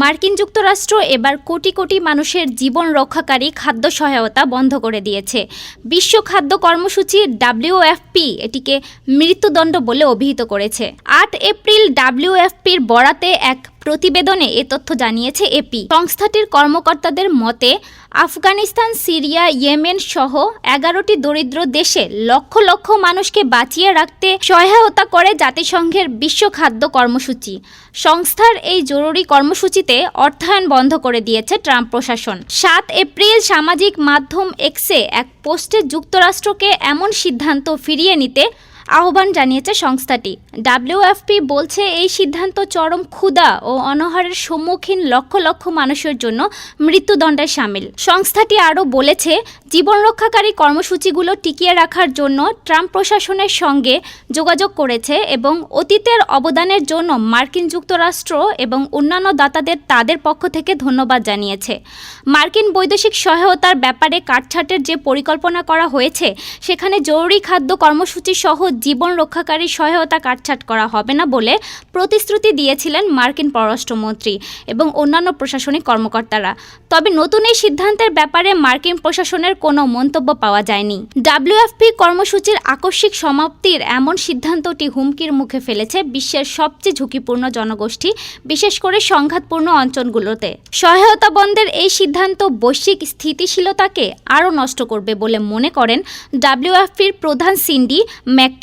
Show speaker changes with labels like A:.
A: মার্কিন যুক্তরাষ্ট্র এবার কোটি কোটি মানুষের জীবন রক্ষাকারী খাদ্য সহায়তা বন্ধ করে দিয়েছে। বিশ্ব খাদ্য কর্মসূচি ডাব্লিউএফপি এটিকে মৃত্যুদণ্ড বলে অভিহিত করেছে। আট এপ্রিল ডাব্লিউএফপির বরাতে এক প্রতিবেদনে এ তথ্য জানিয়েছে এপি সংস্থাটির কর্মকর্তাদের মতে, আফগানিস্তান, সিরিয়া, ইয়েমেন সহ এগারোটি দরিদ্র দেশে লক্ষ লক্ষ মানুষকে বাঁচিয়ে রাখতে সহায়তা করে জাতিসংঘের বিশ্ব খাদ্য কর্মসূচি। সংস্থার এই জরুরি কর্মসূচিতে অর্থায়ন বন্ধ করে দিয়েছে ট্রাম্প প্রশাসন। সাত এপ্রিল সামাজিক মাধ্যম এক্সে এক পোস্টে যুক্তরাষ্ট্রকে এমন সিদ্ধান্ত ফিরিয়ে নিতে আহ্বান জানিয়েছে সংস্থাটি। ডাব্লিউএফপি বলছে এই সিদ্ধান্ত চরম ক্ষুধা ও অনাহারের সম্মুখীন লক্ষ লক্ষ মানুষের জন্য মৃত্যুদণ্ডের সামিল। সংস্থাটি আরও বলেছে, জীবন রক্ষাকারী কর্মসূচিগুলো টিকিয়ে রাখার জন্য ট্রাম্প প্রশাসনের সঙ্গে যোগাযোগ করেছে এবং অতীতের অবদানের জন্য মার্কিন যুক্তরাষ্ট্র এবং অন্যান্য দাতাদের তাদের পক্ষ থেকে ধন্যবাদ জানিয়েছে। মার্কিন বৈদেশিক সহায়তার ব্যাপারে কাটছাটের যে পরিকল্পনা করা হয়েছে, সেখানে জরুরি খাদ্য কর্মসূচি সহ জীবন রক্ষাকারী সহায়তা কাটছাট করা হবে না বলে প্রতিশ্রুতি দিয়েছিলেন মার্কিন পররাষ্ট্রমন্ত্রী এবং অন্যান্য প্রশাসনিক কর্মকর্তারা। তবে নতুন এই সিদ্ধান্তের ব্যাপারে মার্কিন প্রশাসনের কোনো মন্তব্য পাওয়া যায়নি। ডাব্লিউএফপি কর্মসূচির আকস্মিক সমাপ্তির এমন সিদ্ধান্তটি হুমকির মুখে ফেলেছে বিশ্বের সবচেয়ে ঝুঁকিপূর্ণ জনগোষ্ঠী, বিশেষ করে সংঘাতপূর্ণ অঞ্চলগুলোতে। সহায়তা বন্ধের এই সিদ্ধান্ত বৈশ্বিক স্থিতিশীলতাকে আরও নষ্ট করবে বলে মনে করেন ডাব্লিউএফপির প্রধান সিন্ডি